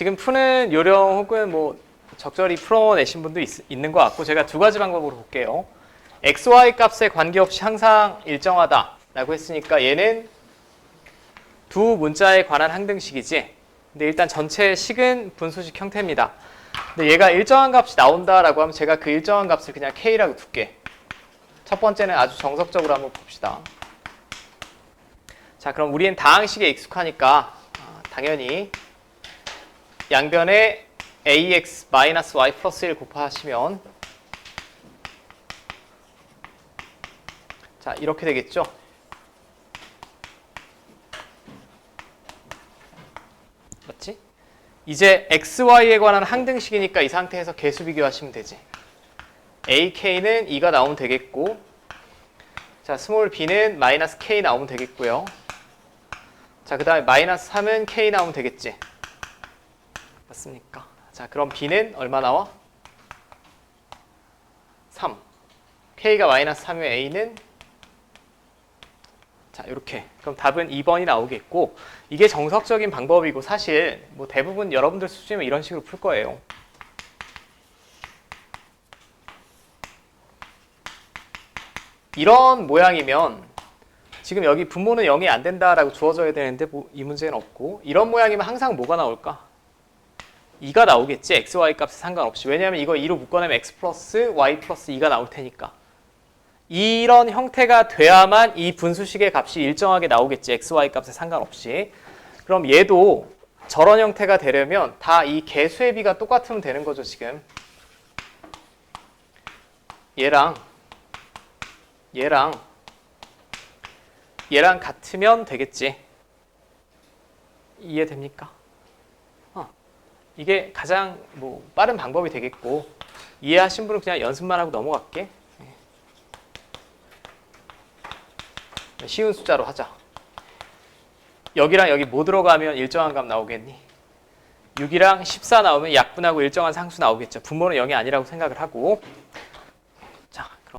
지금 푸는 요령 혹은 뭐 적절히 풀어내신 분도 있, 있는 것 같고 제가 두 가지 방법으로 볼게요. x, y 값에 관계없이 항상 일정하다라고 했으니까 얘는 두 문자에 관한 항등식이지. 근데 일단 전체 식은 분수식 형태입니다. 근데 얘가 일정한 값이 나온다라고 하면 제가 그 일정한 값을 그냥 k라고 둘게. 첫 번째는 아주 정석적으로 한번 봅시다. 자, 그럼 우리는 다항식에 익숙하니까 아, 당연히 양변에 ax 마이너스 y 플러스 1 곱하시면 자, 이렇게 되겠죠? 맞지? 이제 x, y에 관한 항등식이니까 이 상태에서 개수 비교하시면 되지. ak는 2가 나오면 되겠고 자, 스몰 b는 마이너스 k 나오면 되겠고요. 자, 그 다음에 마이너스 3은 k 나오면 되겠지. 맞습니까? 자, 그럼 b는 얼마 나와? 3. k가 마이너스 3이면 a는 자, 이렇게. 그럼 답은 2번이 나오겠고 이게 정석적인 방법이고 사실 뭐 대부분 여러분들 수준이면 이런 식으로 풀 거예요. 이런 모양이면 지금 여기 분모는 0이 안 된다라고 주어져야 되는데 뭐 이 문제는 없고 이런 모양이면 항상 뭐가 나올까? 2가 나오겠지? X, y 값에 상관없이. 왜냐하면 이거 2로 묶어내면 x 플러스 y 플러스 2가 나올 테니까. 이런 형태가 돼야만 이 분수식의 값이 일정하게 나오겠지? X, y 값에 상관없이. 그럼 얘도 저런 형태가 되려면 다 이 개수의 비가 똑같으면 되는 거죠 지금. 얘랑 얘랑 얘랑 같으면 되겠지. 이해됩니까? 어, 이게 가장 뭐 빠른 방법이 되겠고 이해하신 분은 그냥 연습만 하고 넘어갈게. 네. 쉬운 숫자로 하자. 여기랑 여기 뭐 들어가면 일정한 값 나오겠니? 6이랑 14 나오면 약분하고 일정한 상수 나오겠죠. 분모는 0이 아니라고 생각을 하고